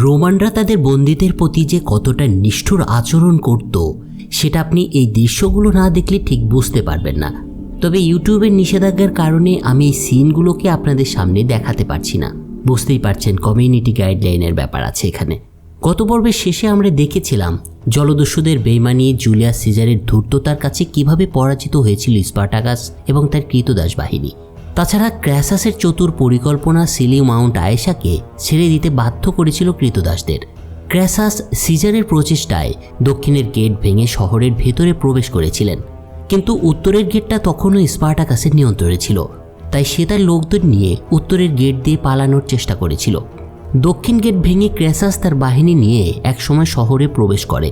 রোমানরা তাদের বন্দীদের প্রতি যে কতটা নিষ্ঠুর আচরণ করত, সেটা আপনি এই দৃশ্যগুলো না দেখলে ঠিক বুঝতে পারবেন না। তবে ইউটিউবের নিষেধাজ্ঞার কারণে আমি এই সিনগুলোকে আপনাদের সামনে দেখাতে পারছি না। বুঝতেই পারছেন কমিউনিটি গাইডলাইনের ব্যাপার আছে এখানে। গত পর্বের শেষে আমরা দেখেছিলাম জলদস্যুদের বেইমানি, জুলিয়াস সিজারের ধূর্ততার কাছে কীভাবে পরাজিত হয়েছিল স্পার্টাকাস এবং তার কৃতদাস বাহিনী। তাছাড়া ক্র্যাসাসের চতুর পরিকল্পনা সিলি মাউন্ট আয়েশাকে ছেড়ে দিতে বাধ্য করেছিল কৃতদাসদের। ক্র্যাসাস সিজারের প্রচেষ্টায় দক্ষিণের গেট ভেঙে শহরের ভেতরে প্রবেশ করেছিলেন। কিন্তু উত্তরের গেটটা তখনও স্পার্টাকাসের নিয়ন্ত্রণে ছিল, তাই সে তার লোকদের নিয়ে উত্তরের গেট দিয়ে পালানোর চেষ্টা করেছিল। দক্ষিণ গেট ভেঙে ক্র্যাসাস তার বাহিনী নিয়ে একসময় শহরে প্রবেশ করে,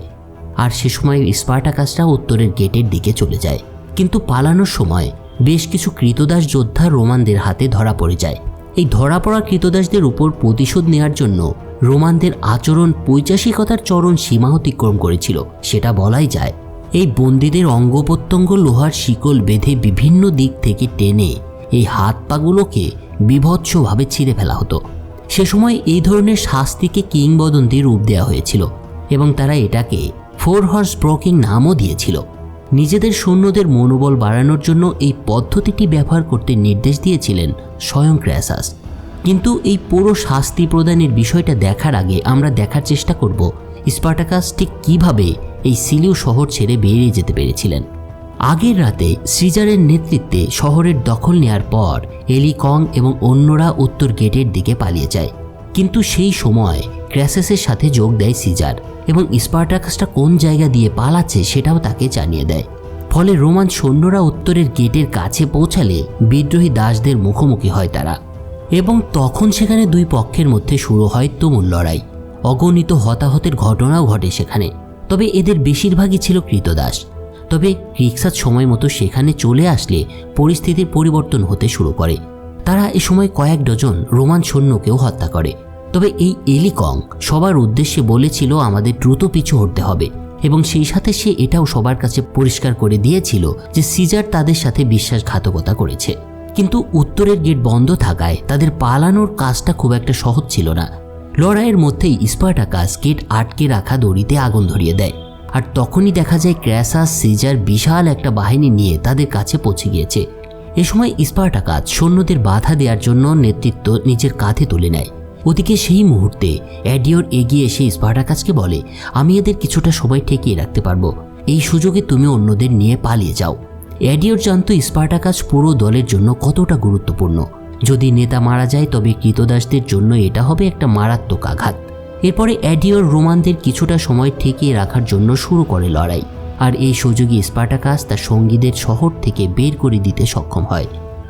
আর সে সময় স্পার্টাকাসরা উত্তরের গেটের দিকে চলে যায়। কিন্তু পালানোর সময় বেশ কিছু কৃতদাস যোদ্ধা রোমানদের হাতে ধরা পড়ে যায়। এই ধরা পড়া কৃতদাসদের উপর প্রতিশোধ নেওয়ার জন্য রোমানদের আচরণ পৈচাসিকতার চরণ সীমা অতিক্রম করেছিল। সেটা বলাই যায়, এই বন্দীদের অঙ্গ প্রত্যঙ্গ লোহার শিকল বেঁধে বিভিন্ন দিক থেকে টেনে এই হাত পাগুলোকে বিভৎসভাবে ছিঁড়ে ফেলা হতো। সে সময় এই ধরনের শাস্তিকে কিংবদন্তি রূপ দেওয়া হয়েছিল এবং তারা এটাকে ফোর হর্স ব্রকিং নামও দিয়েছিল। নিজেদের সৈন্যদের মনোবল বাড়ানোর জন্য এই পদ্ধতিটি ব্যবহার করতে নির্দেশ দিয়েছিলেন স্বয়ং ক্র্যাসাস। কিন্তু এই পুরো শাস্তি প্রদানের বিষয়টা দেখার আগে আমরা দেখার চেষ্টা করব স্পার্টাকাস ঠিক কীভাবে এই সিলিউ শহর ছেড়ে বেরিয়ে যেতে পেরেছিলেন। আগের রাতে সিজারের নেতৃত্বে শহরের দখল নেয়ার পর এলিকং এবং অন্যরা উত্তর গেটের দিকে পালিয়ে যায়। কিন্তু সেই সময় ক্র্যাসেসের সাথে যোগ দেয় সিজার। এবং স্পার্টাকাসটা কোন জায়গা দিয়ে পালাচ্ছে সেটাও তাকে জানিয়ে দেয়। ফলে রোমান সৈন্যরা উত্তরের গেটের কাছে পৌঁছালে বিদ্রোহী দাসদের মুখোমুখি হয় তারা। এবং তখন সেখানে দুই পক্ষের মধ্যে শুরু হয় তুমুল লড়াই। অগণিত হতাহতের ঘটনাও ঘটে সেখানে। তবে এদের বেশিরভাগই ছিল কৃতদাস। তবে রিক্সার সময় মতো সেখানে চলে আসলে পরিস্থিতির পরিবর্তন হতে শুরু করে। তারা এ সময় কয়েক ডজন রোমান সৈন্যকেও হত্যা করে। তবে এই এলিকং সবার উদ্দেশ্যে বলেছিল আমাদের দ্রুত পিছু হটতে হবে এবং সেই সাথে সে এটাও সবার কাছে পরিষ্কার করে দিয়েছিল যে সিজার তাদের সাথে বিশ্বাসঘাতকতা করেছে। কিন্তু উত্তরের গেট বন্ধ থাকায় তাদের পালানোর কাজটা খুব একটা সহজ ছিল না। লড়াইয়ের মধ্যেই স্পার্টাকাস গেট আটকে রাখা দড়িতে আগুন ধরিয়ে দেয়। আর তখনই দেখা যায় ক্র্যাসাস, সিজার বিশাল একটা বাহিনী নিয়ে তাদের কাছে পৌঁছে গিয়েছে। এ সময় স্পার্টাকাস সৈন্যদের বাধা দেওয়ার জন্য নেতৃত্ব নিজের কাঁধে তুলে নেয়। ওদিকে সেই মুহূর্তে অ্যাডিওর এগিয়ে এসে স্পার্টাকাসকে বলে, আমি এদের কিছুটা সময় ঠেকিয়ে রাখতে পারব। এই সুযোগে তুমি অন্যদের নিয়ে পালিয়ে যাও। অ্যাডিওর জানত স্পার্টাকাস পুরো দলের জন্য কতটা গুরুত্বপূর্ণ। যদি নেতা মারা যায়, তবে কৃতদাসদের জন্য এটা হবে একটা মারাত্মক আঘাত। এরপরে অ্যাডিওর রোমানদের কিছুটা সময় ঠেকিয়ে রাখার জন্য শুরু করে লড়াই। আর এই সুযোগে স্পার্টাকাস তার সঙ্গীদের শহর থেকে বের করে দিতে সক্ষম হয়।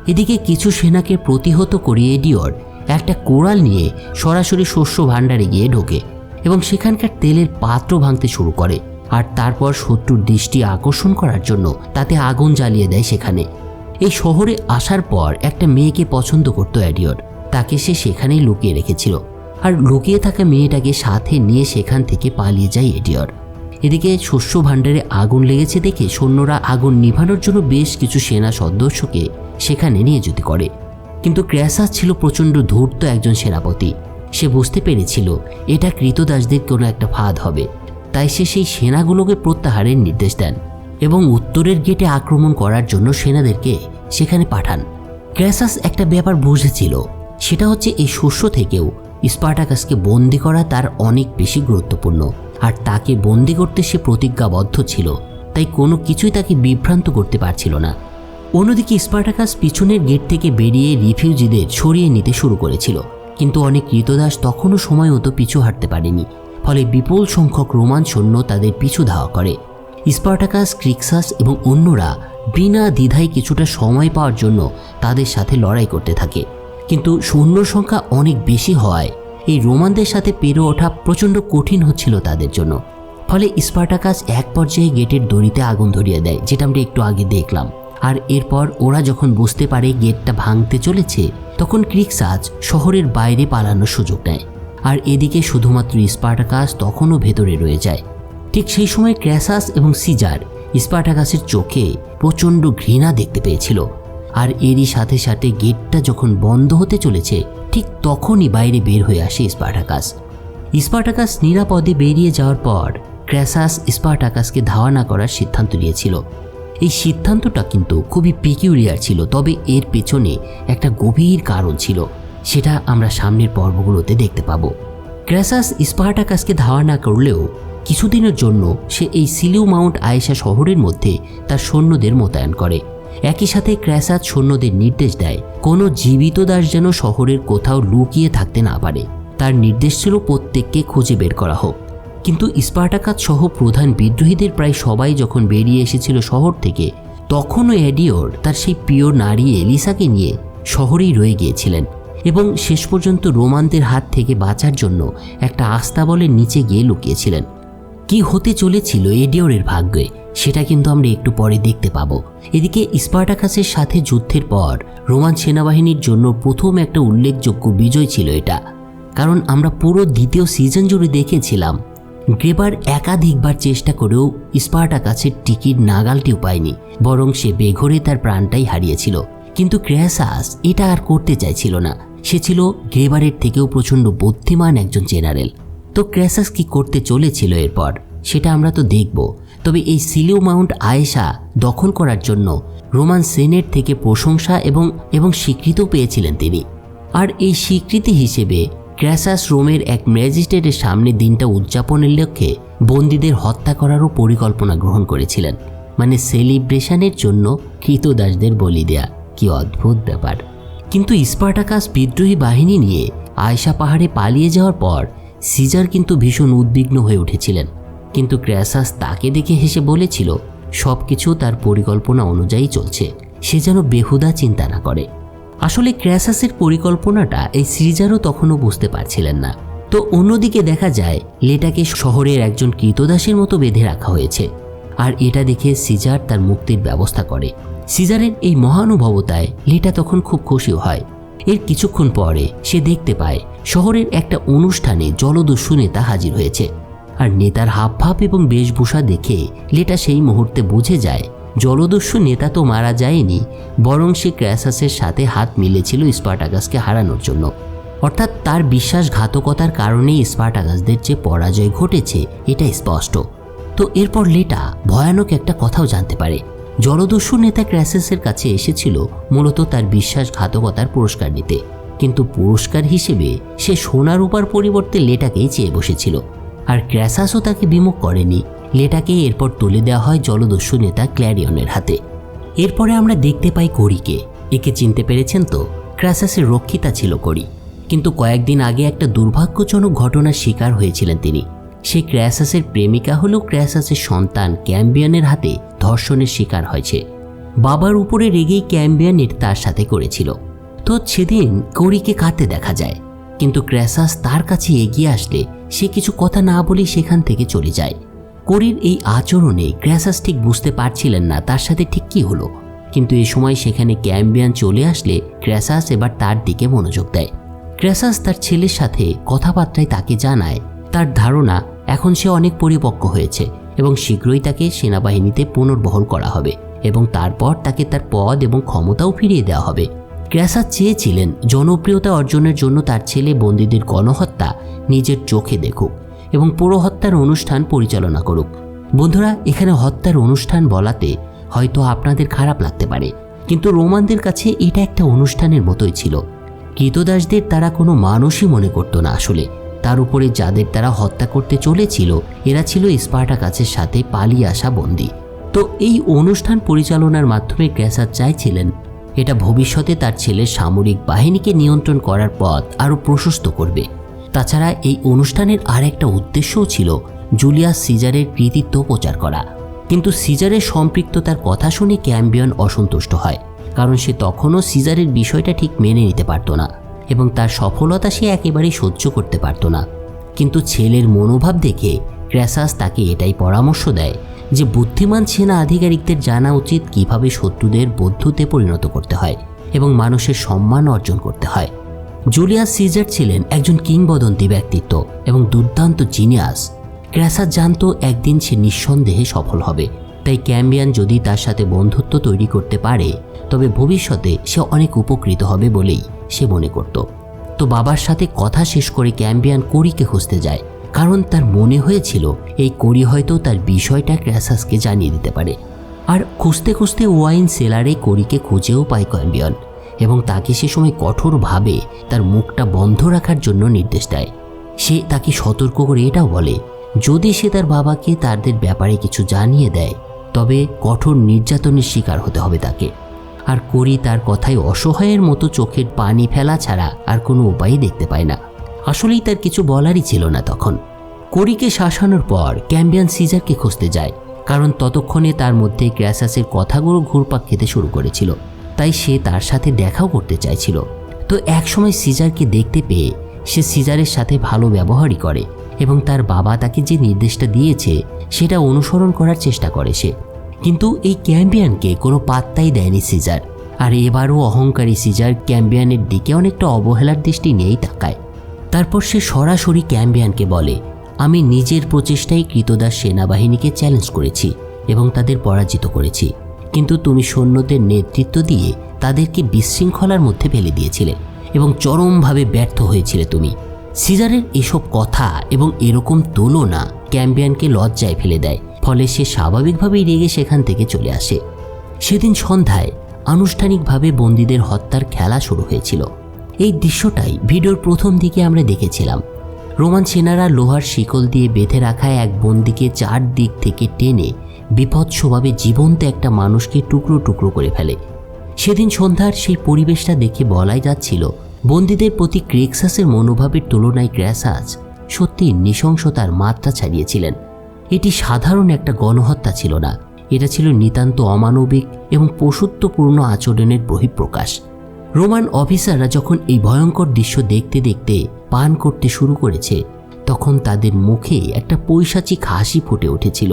এদিকে কিছু সেনাকে প্রতিহত করে এডিওর একটা কোড়াল নিয়ে সরাসরি শস্য ভাণ্ডারে গিয়ে ঢোকে এবং সেখানকার তেলের পাত্র ভাঙতে শুরু করে আর তারপর শত্রুর দৃষ্টি আকর্ষণ করার জন্য তাতে আগুন জ্বালিয়ে দেয় সেখানে। এই শহরে আসার পর একটা মেয়েকে পছন্দ করত অ্যাডিওর তাকে সে সেখানেই লুকিয়ে রেখেছিল। আর লুকিয়ে থাকা মেয়েটাকে সাথে নিয়ে সেখান থেকে পালিয়ে যায় এডিওর এদিকে শস্য ভাণ্ডারে আগুন লেগেছে দেখে সৈন্যরা আগুন নিভানোর জন্য বেশ কিছু সেনা সদস্যকে সেখানে নিয়ে যেতে করে। কিন্তু ক্র্যাসাস ছিল প্রচণ্ড ধূর্ত একজন সেনাপতি। সে বুঝতে পেরেছিল এটা কৃতদাসদের কোনো একটা ফাঁদ হবে। তাই সে সেই সেনাগুলোকে প্রত্যাহারের নির্দেশ দেন এবং উত্তরের গেটে আক্রমণ করার জন্য সেনাদেরকে সেখানে পাঠান। ক্র্যাসাস একটা ব্যাপার বুঝেছিল, সেটা হচ্ছে এই শস্য থেকেও স্পার্টাকাসকে বন্দি করা তার অনেক বেশি গুরুত্বপূর্ণ আর তাকে বন্দি করতে সে প্রতিজ্ঞাবদ্ধ ছিল, তাই কোনো কিছুই তাকে বিভ্রান্ত করতে পারছিল না। অন্যদিকে স্পার্টাকাস পিছনের গেট থেকে বেরিয়ে রিফিউজিদের সরিয়ে নিতে শুরু করেছিল। কিন্তু অনেক কৃতদাস তখনও সময় মতো পিছু হাঁটতে পারেনি। ফলে বিপুল সংখ্যক রোমান সৈন্য তাদের পিছু ধাওয়া করে। স্পার্টাকাস, ক্রিক্সাস এবং অন্যরা বিনা দ্বিধায় কিছুটা সময় পাওয়ার জন্য তাদের সাথে লড়াই করতে থাকে। কিন্তু সৈন্য সংখ্যা অনেক বেশি হওয়ায় এই রোমানদের সাথে পেরে ওঠা প্রচণ্ড কঠিন হচ্ছিল তাদের জন্য। ফলে স্পার্টাকাস এক পর্যায়ে গেটের দড়িতে আগুন ধরিয়ে দেয়, যেটা আমরা একটু আগে দেখলাম। আর এরপর ওরা যখন বুঝতে পারে গেটটা ভাঙতে চলেছে, তখন ক্রিক্সাজ শহরের বাইরে পালানোর সুযোগ নেয়। আর এদিকে শুধুমাত্র স্পার্টাকাস তখনও ভেতরে রয়ে যায়। ঠিক সেই সময় ক্র্যাসাস এবং সিজার স্পার্টাকাসের চোখে প্রচণ্ড ঘৃণা দেখতে পেয়েছিল। আর এরই সাথে সাথে গেটটা যখন বন্ধ হতে চলেছে, ঠিক তখনই বাইরে বের হয়ে আসে স্পার্টাকাস। স্পার্টাকাস নিরাপদে বেরিয়ে যাওয়ার পর ক্র্যাসাস স্পার্টাকাসকে ধাওয়া না করার সিদ্ধান্ত নিয়েছিল। এই সিদ্ধান্তটা কিন্তু খুবই পিকিউরিয়ার ছিল, তবে এর পেছনে একটা গভীর কারণ ছিল, সেটা আমরা সামনের পর্বগুলোতে দেখতে পাবো। ক্র্যাসাস স্পার্টাকাসকে ধাওয়া না করলেও কিছুদিনের জন্য সে এই সিলিউ মাউন্ট আয়েশা শহরের মধ্যে তার সৈন্যদের মোতায়েন করে। একই সাথে ক্র্যাসাস সৈন্যদের নির্দেশ দেয়, কোনো জীবিত দাস যেন শহরের কোথাও লুকিয়ে থাকতে না পারে। তার নির্দেশ ছিল প্রত্যেককে খুঁজে বের করা হোক। কিন্তু স্পার্টাকাত সহ প্রধান বিদ্রোহীদের প্রায় সবাই যখন বেরিয়ে এসেছিল শহর থেকে, তখনও এডিওর তার সেই প্রিয় নারী এলিসাকে নিয়ে শহরেই রয়ে গিয়েছিলেন এবং শেষ পর্যন্ত রোমানদের হাত থেকে বাঁচার জন্য একটা আস্তাবলের নিচে গিয়ে লুকিয়েছিলেন। কি হতে চলেছিল এডিওরের ভাগ্যে, সেটা কিন্তু আমরা একটু পরে দেখতে পাবো। এদিকে স্পার্টাকাসের সাথে যুদ্ধের পর রোমান সেনাবাহিনীর জন্য প্রথম একটা উল্লেখযোগ্য বিজয় ছিল এটা। কারণ আমরা পুরো দ্বিতীয় সিজন জুড়ে দেখেছিলাম গ্রেবার একাধিকবার চেষ্টা করেও স্পার্টাকাসের টিকিট নাগালটিও পায়নি, বরং সে বেঘরে তার প্রাণটাই হারিয়েছিল। কিন্তু ক্র্যাসাস এটা আর করতে চাইছিল না। সে ছিল গ্রেবারের থেকেও প্রচণ্ড বুদ্ধিমান একজন জেনারেল। তো ক্র্যাসাস কি করতে চলেছিল এরপর? সেটা আমরা তো দেখব। তবে এই সিলিও মাউন্ট আয়েশা দখল করার জন্য রোমান সেনেট থেকে প্রশংসা এবং এবং স্বীকৃতিও পেয়েছিলেন তিনি। আর এই স্বীকৃতি হিসেবে ক্র্যাসাস রোমের এক ম্যাজিস্ট্রেটের সামনে দিনটা উদযাপনের লক্ষ্যে বন্দীদের হত্যা করারও পরিকল্পনা গ্রহণ করেছিলেন। মানে সেলিব্রেশনের জন্য কৃতদাসদের বলি দেয়া। কি অদ্ভুত ব্যাপার। কিন্তু স্পার্টাকাস বিদ্রোহী বাহিনী নিয়ে আয়সা পাহাড়ে পালিয়ে যাওয়ার পর সিজার কিন্তু ভীষণ উদ্বিগ্ন হয়ে উঠেছিলেন। কিন্তু ক্র্যাসাস তাকে দেখে হেসে বলেছিল সব কিছু তার পরিকল্পনা অনুযায়ী চলছে। সে যেন বেহুদা চিন্তা না করে। আসলে ক্র্যাসাসের পরিকল্পনাটা এই সিরিজারও তখনও বুঝতে পারছিলেন না। তো অন্যদিকে দেখা যায়, লেটাকে শহরের একজন কৃতদাসের মতো বেঁধে রাখা হয়েছে। আর এটা দেখে সিজার তার মুক্তির ব্যবস্থা করে। সিজারের এই মহানুভবতায় লেটা তখন খুব খুশিও হয়। এর কিছুক্ষণ পরে সে দেখতে পায়, শহরের একটা অনুষ্ঠানে জলদস্যু নেতা হাজির হয়েছে। আর নেতার হাবভাব এবং বেশভূষা দেখে লেটা সেই মুহূর্তে বুঝে যায় জলদস্যু নেতা তো মারা যায়নি, বরং সে ক্র্যাসাসের সাথে হাত মিলেছিল স্পার্টাগাসকে হারানোর জন্য। অর্থাৎ তার বিশ্বাসঘাতকতার কারণেই স্পার্টাগাসদের যে পরাজয় ঘটেছে এটা স্পষ্ট। তো এরপর লেটা ভয়ানক একটা কথাও জানতে পারে। জলদস্যু নেতা ক্র্যাসেসের কাছে এসেছিল মূলত তার বিশ্বাসঘাতকতার পুরস্কার নিতে। কিন্তু পুরস্কার হিসেবে সে সোনার উপার পরিবর্তে লেটাকেই চেয়ে বসেছিল। আর ক্র্যাসাসও তাকে বিমুখ করেনি। লেটাকে এরপর তুলে দেওয়া হয় জলদস্যু নেতা ক্ল্যারিয়নের হাতে। এরপরে আমরা দেখতে পাই করিকে। একে চিনতে পেরেছেন তো? ক্র্যাসাসের রক্ষিতা ছিল করি। কিন্তু কয়েকদিন আগে একটা দুর্ভাগ্যজনক ঘটনার শিকার হয়েছিলেন তিনি। সেই ক্র্যাসাসের প্রেমিকা হলেও ক্র্যাসাসের সন্তান ক্যাম্বিয়ানের হাতে ধর্ষণের শিকার হয়েছে। বাবার উপরে রেগেই ক্যাম্বিয়ান ক্যাম্বিয়ানের তার সাথে করেছিল। তো সেদিন করিকে কাঁদতে দেখা যায়। কিন্তু ক্র্যাসাস তার কাছে এগিয়ে আসলে সে কিছু কথা না বলেই সেখান থেকে চলে যায়। করির এই আচরণে ক্র্যাসাস ঠিক বুঝতে পারছিলেন না তার সাথে ঠিক কী হলো। কিন্তু এ সময় সেখানে ক্যাম্বিয়ান চলে আসলে ক্র্যাসাস এবার তার দিকে মনোযোগ দেয়। ক্র্যাসাস তার ছেলের সাথে কথাবার্তায় তাকে জানায়, তার ধারণা এখন সে অনেক পরিপক্ক হয়েছে এবং শীঘ্রই তাকে সেনাবাহিনীতে পুনর্বহল করা হবে এবং তারপর তাকে তার পদ এবং ক্ষমতাও ফিরিয়ে দেওয়া হবে। ক্র্যাসাস চেয়েছিলেন জনপ্রিয়তা অর্জনের জন্য তার ছেলে বন্দীদের গণহত্যা নিজের চোখে দেখুক। এবং পুরো হত্যার অনুষ্ঠান পরিচালনা করুক। বন্ধুরা, এখানে হত্যার অনুষ্ঠান বলাতে হয়তো আপনাদের খারাপ লাগতে পারে, কিন্তু রোমানদের কাছে এটা একটা অনুষ্ঠানের মতোই ছিল। কৃতদাসদের তারা কোনো মানুষই মনে করতো না আসলে। তার উপরে যাদের তারা হত্যা করতে চলেছিল, এরা ছিল স্পার্টাকাসের সাথে পালিয়ে আসা বন্দী। তো এই অনুষ্ঠান পরিচালনার মাধ্যমে ক্যাসার চাইছিলেন, এটা ভবিষ্যতে তার ছেলের সামরিক বাহিনীকে নিয়ন্ত্রণ করার পথ আরও প্রশস্ত করবে। তাছাড়া এই অনুষ্ঠানের আর একটা উদ্দেশ্যও ছিল জুলিয়াস সিজারের কৃতিত্ব প্রচার করা। কিন্তু সিজারের সম্পৃক্ততার কথা শুনে ক্যাম্বিয়ন অসন্তুষ্ট হয়, কারণ সে তখনও সিজারের বিষয়টা ঠিক মেনে নিতে পারত না এবং তার সফলতা সে একেবারেই সহ্য করতে পারত না। কিন্তু ছেলের মনোভাব দেখে ক্র্যাসাস তাকে এটাই পরামর্শ দেয় যে বুদ্ধিমান সেনা আধিকারিকদের জানা উচিত কীভাবে শত্রুদের বন্ধুতে পরিণত করতে হয় এবং মানুষের সম্মান অর্জন করতে হয়। জুলিয়াস সিজার ছিলেন একজন কিংবদন্তি ব্যক্তিত্ব এবং দুর্দান্ত জিনিয়াস। ক্র্যাসাস জানতো একদিন সে নিঃসন্দেহে সফল হবে। তাই ক্যাম্বিয়ান যদি তার সাথে বন্ধুত্ব তৈরি করতে পারে, তবে ভবিষ্যতে সে অনেক উপকৃত হবে বলেই সে মনে করত। তো বাবার সাথে কথা শেষ করে ক্যাম্বিয়ান কোরিকে খুঁজতে যায়। কারণ তার মনে হয়েছিল, এই কোরি হয়তো তার বিষয়টা ক্র্যাসাসকে জানিয়ে দিতে পারে। আর খুঁজতে খুঁজতে ওয়াইন সেলারে কোরিকে খুঁজেও পায় ক্যাম্বিয়ন। এবং তাকে সে সময় কঠোরভাবে তার মুখটা বন্ধ রাখার জন্য নির্দেশ দেয়। সে তাকে সতর্ক করে এটাও বলে, যদি সে তার বাবাকে তাদের ব্যাপারে কিছু জানিয়ে দেয়, তবে কঠোর নির্যাতনের শিকার হতে হবে তাকে। আর করি তার কথায় অসহায়ের মতো চোখের পানি ফেলা ছাড়া আর কোনো উপায়ই দেখতে পায় না। আসলেই তার কিছু বলারই ছিল না তখন। করিকে শাসানোর পর ক্যাম্বিয়ান সিজারকে খুঁজতে যায়, কারণ ততক্ষণে তার মধ্যে ক্র্যাসাসের কথাগুলো ঘুরপাক খেতে শুরু করেছিল। তাই সে তার সাথে দেখাও করতে চাইছিল। তো একসময় সিজারকে দেখতে পেয়ে সে সিজারের সাথে ভালো ব্যবহারই করে এবং তার বাবা তাকে যে নির্দেশটা দিয়েছে, সেটা অনুসরণ করার চেষ্টা করে সে। কিন্তু এই ক্যাম্পিয়ানকে কোনো পাত্তাই দেয়নি সিজার। আর এবারও অহংকারী সিজার ক্যাম্বিয়ানের দিকে অনেকটা অবহেলার দৃষ্টি নিয়েই তাকায়। তারপর সে সরাসরি ক্যাম্বিয়ানকে বলে, আমি নিজের প্রচেষ্টায় কৃতদাস সেনাবাহিনীকে চ্যালেঞ্জ করেছি এবং তাদের পরাজিত করেছি। কিন্তু তুমি সৈন্যদের নেতৃত্ব দিয়ে তাদেরকে বিশৃঙ্খলার মধ্যে ফেলে দিয়েছিলে এবং চরমভাবে ব্যর্থ হয়েছিলে তুমি। সিজারের এসব কথা এবং এরকম তুলনা ক্যাম্পিয়ানকে লজ্জায় ফেলে দেয়, ফলে সে স্বাভাবিকভাবেই রেগে সেখান থেকে চলে আসে। সেদিন সন্ধ্যায় আনুষ্ঠানিকভাবে বন্দীদের হত্যার খেলা শুরু হয়েছিল। এই দৃশ্যটাই ভিডিওর প্রথম দিকে আমরা দেখেছিলাম। রোমান সেনারা লোহার শিকল দিয়ে বেঁধে রাখা এক বন্দিকে চার দিক থেকে টেনে বিপৎসভাবে জীবন্ত একটা মানুষকে টুকরো টুকরো করে ফেলে। সেদিন সন্ধ্যার সেই পরিবেশটা দেখে বলাই যাচ্ছিল, বন্দীদের প্রতি ক্রেক্সাসের মনোভাবের তুলনায় ক্র্যাসাস সত্যি নৃশংসতার মাত্রা ছাড়িয়েছিলেন। এটি সাধারণ একটা গণহত্যা ছিল না, এটা ছিল নিতান্ত অমানবিক এবং পশুত্বপূর্ণ আচরণের বহিঃপ্রকাশ। রোমান অফিসাররা যখন এই ভয়ঙ্কর দৃশ্য দেখতে দেখতে পান করতে শুরু করেছে, তখন তাদের মুখে একটা পৈশাচিক হাসি ফুটে উঠেছিল।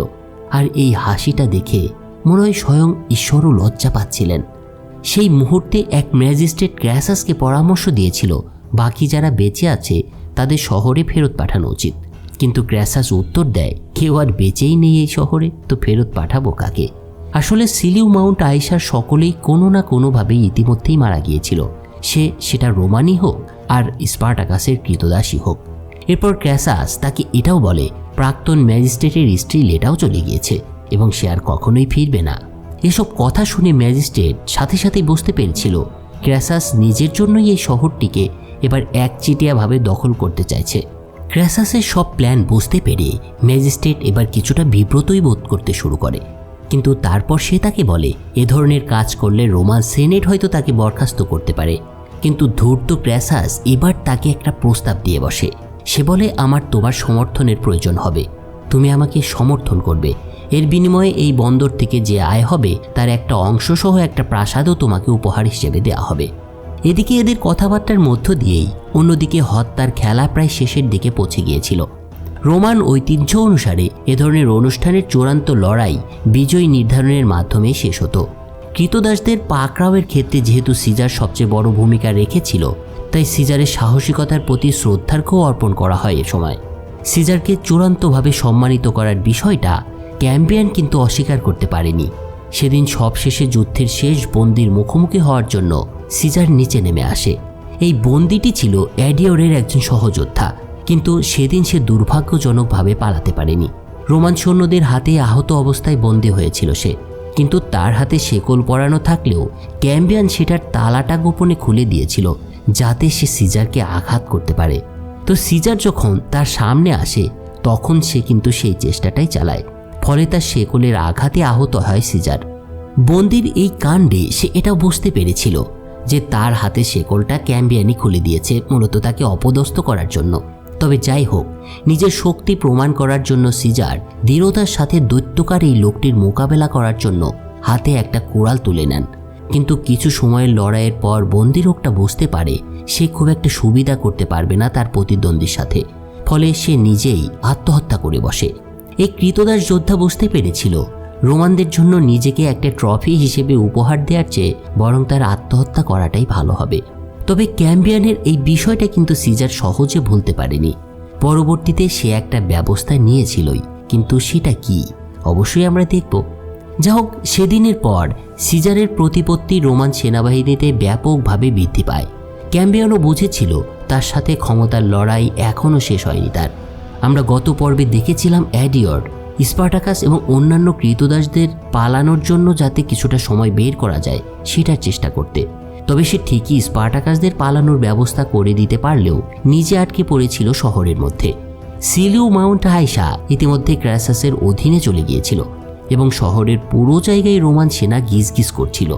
আর এই হাসিটা দেখে মনে হয় স্বয়ং ঈশ্বরও লজ্জা পাচ্ছিলেন। সেই মুহূর্তে এক ম্যাজিস্ট্রেট ক্র্যাসাসকে পরামর্শ দিয়েছিল, বাকি যারা বেঁচে আছে তাদের শহরে ফেরত পাঠানো উচিত। কিন্তু ক্র্যাসাস উত্তর দেয়, কেউ আর বেঁচেই নেই এই শহরে, তো ফেরত পাঠাবো কাকে? আসলে সিলিউ মাউন্ট আইসার সকলেই কোনো না কোনোভাবে ইতিমধ্যেই মারা গিয়েছিল। সে সেটা রোমানই হোক আর স্পার্টাকাসের কৃতদাসী হোক। এরপর ক্র্যাসাস তাকে এটাও বলে প্রাক্তন ম্যাজিস্ট্রেটের স্ত্রী লেটাও চলে গিয়েছে এবং সে আর কখনোই ফিরবে না। এসব কথা শুনে ম্যাজিস্ট্রেট সাথে সাথে বুঝতে পেরেছিল, ক্র্যাসাস নিজের জন্যই এই শহরটিকে এবার একচিটিয়াভাবে দখল করতে চাইছে। ক্র্যাসাসের সব প্ল্যান বুঝতে পেরে ম্যাজিস্ট্রেট এবার কিছুটা বিব্রতই বোধ করতে শুরু করে। কিন্তু তারপর সে তাকে বলে, এ ধরনের কাজ করলে রোমান সেনেট হয়তো তাকে বরখাস্ত করতে পারে। কিন্তু ধূর্ত ক্র্যাসাস এবার তাকে একটা প্রস্তাব দিয়ে বসে। সে বলে, আমার তোমার সমর্থনের প্রয়োজন হবে। তুমি আমাকে সমর্থন করবে। এর বিনিময়ে এই বন্দর থেকে যে আয় হবে, তার একটা অংশসহ একটা প্রাসাদও তোমাকে উপহার হিসেবে দেওয়া হবে। এদিকে এদের কথাবার্তার মধ্য দিয়েই অন্যদিকে হত্যার খেলা প্রায় শেষের দিকে পৌঁছে গিয়েছিল। রোমান ঐতিহ্য অনুসারে এ ধরনের অনুষ্ঠানের চূড়ান্ত লড়াই বিজয় নির্ধারণের মাধ্যমে শেষ হতো। কৃতদাসদের পাকড়াওয়ের ক্ষেত্রে যেহেতু সিজার সবচেয়ে বড় ভূমিকা রেখেছিল তাই সিজারের সাহসিকতার প্রতি শ্রদ্ধার্ঘ্য অর্পণ করা হয় এ সময়। সিজারকে চূড়ান্তভাবে সম্মানিত করার বিষয়টা ক্যাম্পিয়ান কিন্তু অস্বীকার করতে পারেনি। সেদিন সবশেষে যুদ্ধের শেষ বন্দির মুখোমুখি হওয়ার জন্য সিজার নিচে নেমে আসে। এই বন্দিটি ছিল অ্যাডিওরের একজন সহযোদ্ধা, কিন্তু সেদিন সে দুর্ভাগ্যজনকভাবে পালাতে পারেনি। রোমান সৈন্যদের হাতে আহত অবস্থায় বন্দী হয়েছিল সে, কিন্তু তার হাতে শেকল পরানো থাকলেও ক্যাম্বিয়ান সেটার তালাটা গোপনে খুলে দিয়েছিল। যাতে সে সিজারকে আঘাত করতে পারে। তো সিজার যখন তার সামনে আসে, তখন সে কিন্তু সেই চেষ্টাটাই চালায়। ফলে তার শেকলের আঘাতে আহত হয় সিজার। বন্দির এই কাণ্ডে সে এটা বুঝতে পেরেছিল যে তার হাতে শেকলটা ক্যাম্বিয়ানি খুলে দিয়েছে মূলত তাকে অপদস্থ করার জন্য। তবে যাই হোক, নিজের শক্তি প্রমাণ করার জন্য সিজার দৃঢ়তার সাথে দৈত্যকার এই লোকটির মোকাবেলা করার জন্য হাতে একটা কোড়াল তুলে নেন। কিন্তু কিছু সময়ের লড়াইয়ের পর বন্দি লোকটা বুঝতে পারে সে খুব একটা সুবিধা করতে পারবে না তার প্রতিদ্বন্দ্বীর সাথে। ফলে সে নিজেই আত্মহত্যা করে বসে। এই কৃতদাস যোদ্ধা বুঝতে পেরেছিল, রোমানদের জন্য নিজেকে একটা ট্রফি হিসেবে উপহার দেওয়ার চেয়ে বরং তার আত্মহত্যা করাটাই ভালো হবে। তবে ক্যাম্বিয়ানের এই বিষয়টা কিন্তু সিজার সহজে ভুলতে পারেনি। পরবর্তীতে সে একটা ব্যবস্থা নিয়েছিলই, কিন্তু সেটা কি? অবশ্যই আমরা দেখব। যা হোক সেদিনের পর সিজারের প্রতিপত্তি রোমান সেনাবাহিনীতে ব্যাপকভাবে বৃদ্ধি পায়। ক্যাম্বিয়ানও বুঝেছিল তার সাথে ক্ষমতার লড়াই এখনও শেষ হয়নি তার। আমরা গত পর্বে দেখেছিলাম অ্যাডিয়র, স্পার্টাকাস এবং অন্যান্য কৃতদাসদের পালানোর জন্য যাতে কিছুটা সময় বের করা যায়, সেটার চেষ্টা করতে। তবে সে ঠিকই স্পার্টাকাসদের পালানোর ব্যবস্থা করে দিতে পারলেও নিজে আটকে পড়েছিল শহরের মধ্যে। সিলিউ মাউন্ট হাইসা ইতিমধ্যে ক্র্যাসাসের অধীনে চলে গিয়েছিল। এবং শহরের পুরো জায়গায় রোমান সেনা গিজগিজ করছিল।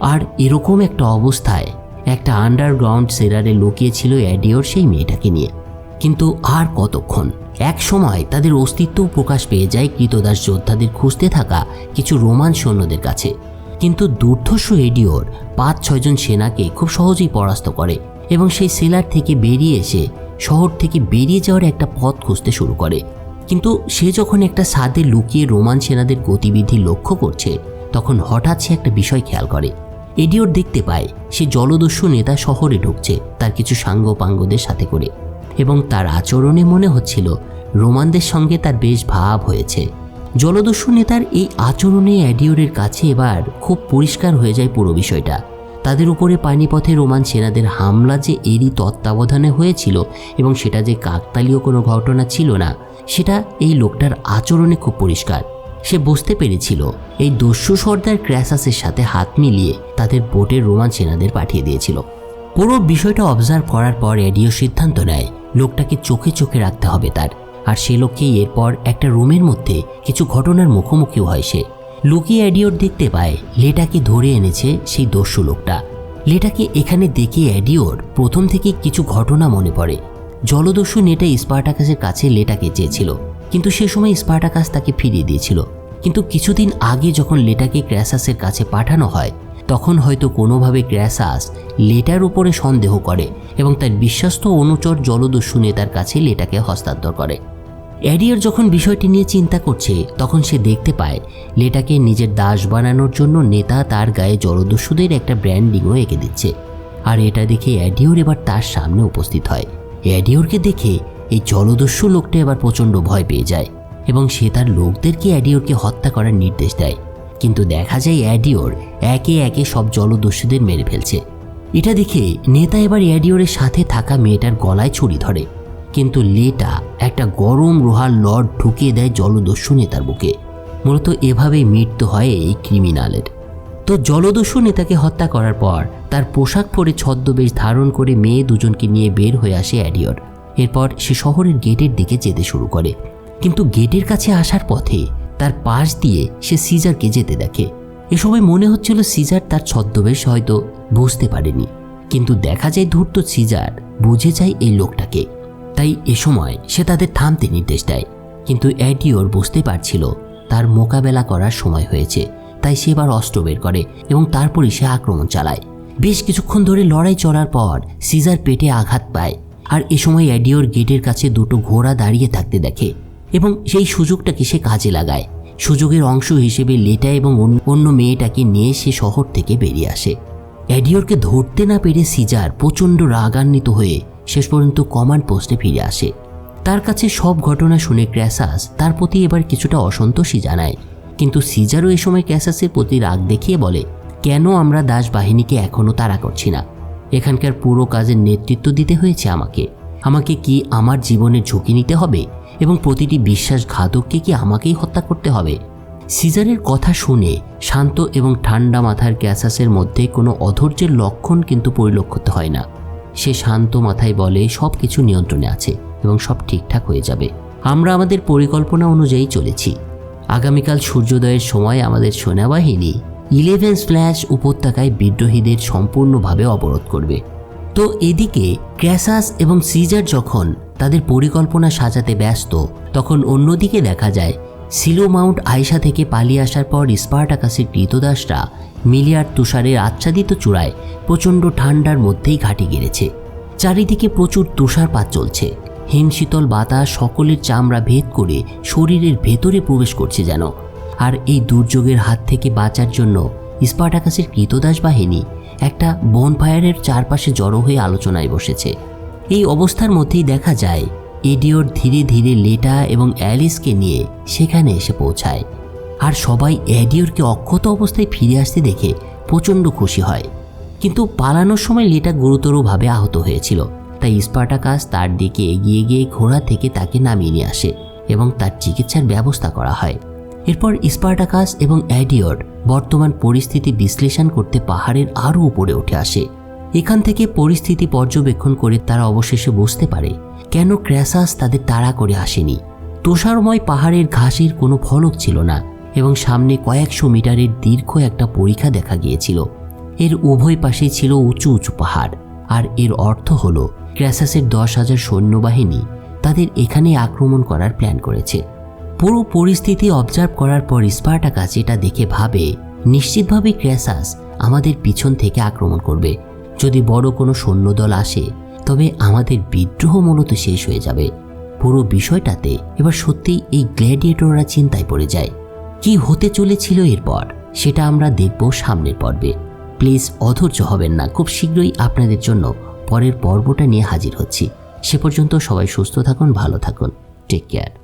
আর এরকম একটা অবস্থায় একটা আন্ডারগ্রাউন্ড সেরারে লুকিয়েছিল অ্যাডিওর সেই মেয়েটাকে নিয়ে। কিন্তু আর কতক্ষণ? এক সময় তাদের অস্তিত্বও প্রকাশ পেয়ে যায় কৃতদাস যোদ্ধাদের খুঁজতে থাকা কিছু রোমান সৈন্যদের কাছে। কিন্তু দুর্ধর্ষ এডিওর পাঁচ ছয়জন সেনাকে খুব সহজেই পরাস্ত করে এবং সেই সেলার থেকে বেরিয়ে এসে শহর থেকে বেরিয়ে যাওয়ার একটা পথ খুঁজতে শুরু করে। কিন্তু সে যখন একটা সাদে লুকিয়ে রোমান সেনাদের গতিবিধি লক্ষ্য করছে, তখন হঠাৎ সে একটা বিষয় খেয়াল করে। এডিওর দেখতে পায়, সে জলদস্যু নেতা শহরে ঢুকছে, তার কিছু সাঙ্গপাঙ্গদের সাথে করে। এবং তার আচরণে মনে হচ্ছিল, রোমানদের সঙ্গে তার বেশ ভাব হয়েছে। জলদস্যু নেতার এই আচরণে অ্যাডিওরের কাছে এবার খুব পরিষ্কার হয়ে যায় পুরো বিষয়টা। তাদের উপরে পানিপথে রোমান সেনাদের হামলা যে এরই তত্ত্বাবধানে হয়েছিল এবং সেটা যে কাকতালীয় কোনো ঘটনা ছিল না সেটা এই লোকটার আচরণে খুব পরিষ্কার। সে বুঝতে পেরেছিল এই দস্যু সর্দার ক্র্যাসাসের সাথে হাত মিলিয়ে তাদের বোটের রোমান সেনাদের পাঠিয়ে দিয়েছিল। পুরো বিষয়টা অবজার্ভ করার পর এডিও সিদ্ধান্ত নেয়, লোকটাকে চোখে চোখে রাখতে হবে তার। আর সে লোককেই এরপর একটা রুমের মধ্যে কিছু ঘটনার মুখোমুখিও হয় সে। লুকিয়ে অ্যাডিওর দেখতে পায়, লেটাকে ধরে এনেছে সেই দস্যু লোকটা। লেটাকে এখানে দেখে অ্যাডিওর প্রথম থেকে কিছু ঘটনা মনে পড়ে। জলদস্যু নেটা স্পার্টাকাসের কাছে লেটাকে চেয়েছিল, কিন্তু সে সময় স্পার্টাকাস তাকে ফিরিয়ে দিয়েছিল। কিন্তু কিছুদিন আগে যখন লেটাকে ক্র্যাসাসের কাছে পাঠানো হয়, তখন হয়তো কোনোভাবে ক্র্যাসাস লেটার উপরে সন্দেহ করে এবং তার বিশ্বস্ত অনুচর জলদস্যু নেতার কাছে লেটাকে হস্তান্তর করে। অ্যাডিয়ার যখন বিষয়টি নিয়ে চিন্তা করছে, তখন সে দেখতে পায়, লেটাকে নিজের দাস বানানোর জন্য নেতা তার গায়ে জলদস্যুদের একটা ব্র্যান্ডিংও এঁকে দিচ্ছে। আর এটা দেখে অ্যাডিওর এবার তার সামনে উপস্থিত হয়। অ্যাডিওরকে দেখে এই জলদস্যু লোকটা এবার প্রচণ্ড ভয় পেয়ে যায় এবং সে তার লোকদেরকে অ্যাডিওরকে হত্যা করার নির্দেশ দেয়। কিন্তু দেখা যায় অ্যাডিওর একে একে সব জলদস্যুদের মেরে ফেলছে। এটা দেখে নেতা এবার অ্যাডিওরের সাথে থাকা মেয়েটার গলায় ছুরি ধরে। কিন্তু লেটা একটা গরম লোহার লড ঢুকিয়ে দেয় জলদস্যু নেতার বুকে। মূলত এভাবেই মৃত্যু হয় এই ক্রিমিনালের। তো জলদস্যু নেতাকে হত্যা করার পর তার পোশাক পরে ছদ্মবেশ ধারণ করে মেয়ে দুজনকে নিয়ে বের হয়ে আসে অ্যাডিওর। এরপর সে শহরের গেটের দিকে যেতে শুরু করে। কিন্তু গেটের কাছে আসার পথে তার পাশ দিয়ে সে সিজারকে যেতে দেখে। এ সময় মনে হচ্ছিল সিজার তার ছদ্মবেশ হয়তো বুঝতে পারেনি। কিন্তু দেখা যায় ধূর্ত সিজার বুঝে যায় এই লোকটাকে। তাই এ সময় সে তাদের থামতে নির্দেশ দেয়। কিন্তু অ্যাডিওর বুঝতে পারছিল তার মোকাবেলা করার সময় হয়েছে। তাই সে এবার অস্ত্র বের করে এবং তারপরই সে আক্রমণ চালায়। বেশ কিছুক্ষণ ধরে লড়াই চলার পর সিজার পেটে আঘাত পায় আর এ সময় অ্যাডিওর গেটের কাছে দুটো ঘোড়া দাঁড়িয়ে থাকতে দেখে এবং সেই সুযোগটাকে সে কাজে লাগায়। সুযোগের অংশ হিসেবে লেটা এবং অন্য- মেয়েটাকে নিয়ে সে শহর থেকে বেরিয়ে আসে। অ্যাডিওরকে ধরতে না পেরে সিজার প্রচণ্ড রাগান্বিত হয়ে শেষ পর্যন্ত কমান্ড পোস্টে ফিরে আসে। তার কাছে সব ঘটনা শুনে ক্র্যাসাস তার প্রতি এবার কিছুটা অসন্তোষই জানায়। কিন্তু সিজারও এ সময় ক্র্যাসাসের প্রতি রাগ দেখিয়ে বলে, কেন আমরা দাস বাহিনীকে এখনও তাড়া করছি না? এখানকার পুরো কাজের নেতৃত্ব দিতে হয়েছে আমাকে। আমাকে কি আমার জীবনের ঝুঁকি নিতে হবে? এবং প্রতিটি বিশ্বাসঘাতককে কি আমাকেই হত্যা করতে হবে? সিজারের কথা শুনে শান্ত এবং ঠান্ডা মাথার ক্যাসাসের মধ্যে কোনো অধৈর্যের লক্ষণ কিন্তু পরিলক্ষিত হয় না। সে শান্ত মাথায় বলে সব কিছু নিয়ন্ত্রণে আছে এবং সব ঠিকঠাক হয়ে যাবে। আমরা আমাদের পরিকল্পনা অনুযায়ী চলেছি। আগামীকাল সূর্যোদয়ের সময় আমাদের সেনাবাহিনী ইলেভেন স্প্ল্যাশ উপত্যকায় বিদ্রোহীদের সম্পূর্ণভাবে অবরোধ করবে। তো এদিকে ক্র্যাসাস এবং সিজার যখন তাদের পরিকল্পনা সাজাতে ব্যস্ত, তখন অন্যদিকে দেখা যায়, সিলো মাউন্ট আয়সা থেকে পালিয়ে আসার পর স্পার্টাকাসের কৃতদাসরা মিলিয়ার তুষারের আচ্ছাদিত চূড়ায় প্রচণ্ড ঠান্ডার মধ্যেই ঘাঁটি গেড়েছে। চারিদিকে প্রচুর তুষারপাত চলছে। হিমশীতল বাতাস সকলের চামড়া ভেদ করে শরীরের ভেতরে প্রবেশ করছে যেন। আর এই দুর্যোগের হাত থেকে বাঁচার জন্য স্পার্টাকাসের কৃতদাস বাহিনী একটা বনফায়ারের চারপাশে জড়ো হয়ে আলোচনায় বসেছে। এই অবস্থার মধ্যেই দেখা যায়, এডিওর ধীরে ধীরে লেটা এবং অ্যালিসকে নিয়ে সেখানে এসে পৌঁছায়। আর সবাই এডিওরকে অক্ষত অবস্থায় ফিরে আসতে দেখে প্রচণ্ড খুশি হয়। কিন্তু পালানোর সময় লেটা গুরুতরভাবে আহত হয়েছিল। তাই স্পার্টাকাস তার দিকে এগিয়ে গিয়ে ঘোড়া থেকে তাকে নামিয়ে নিয়ে আসে এবং তার চিকিৎসার ব্যবস্থা করা হয়। এরপর স্পার্টাকাস এবং অ্যাডিওর বর্তমান পরিস্থিতি বিশ্লেষণ করতে পাহাড়ের আরও উপরে উঠে আসে। এখান থেকে পরিস্থিতি পর্যবেক্ষণ করে তারা অবশেষে বুঝতে পারে কেন ক্র্যাসাস তাদের তাড়া করে আসেনি। তুষারময় পাহাড়ের ঘাসের কোনো ফলক ছিল না এবং সামনে কয়েকশো মিটারের দীর্ঘ একটা পরীক্ষা দেখা গিয়েছিল। এর উভয় পাশে ছিল উঁচু উঁচু পাহাড়। আর এর অর্থ হল ক্র্যাসাসের দশ হাজার সৈন্যবাহিনী তাদের এখানে আক্রমণ করার প্ল্যান করেছে। পুরো পরিস্থিতি অবজার্ভ করার পর স্পার্টাকাস এটা দেখে ভাবে, নিশ্চিতভাবে ক্র্যাসাস আমাদের পিছন থেকে আক্রমণ করবে। যদি বড় কোনো সৈন্যদল আসে, তবে আমাদের বিদ্রোহ মূলত শেষ হয়ে যাবে। পুরো বিষয়টাতে এবার সত্যিই এই গ্ল্যাডিয়েটররা চিন্তায় পড়ে যায়। কি হতে চলেছিল এরপর, সেটা আমরা দেখব সামনের পর্বে। প্লিজ অধৈর্য হবেন না, খুব শীঘ্রই আপনাদের জন্য পরের পর্বটা নিয়ে হাজির হচ্ছি। সে পর্যন্ত সবাই সুস্থ থাকুন ভালো থাকুন। Take care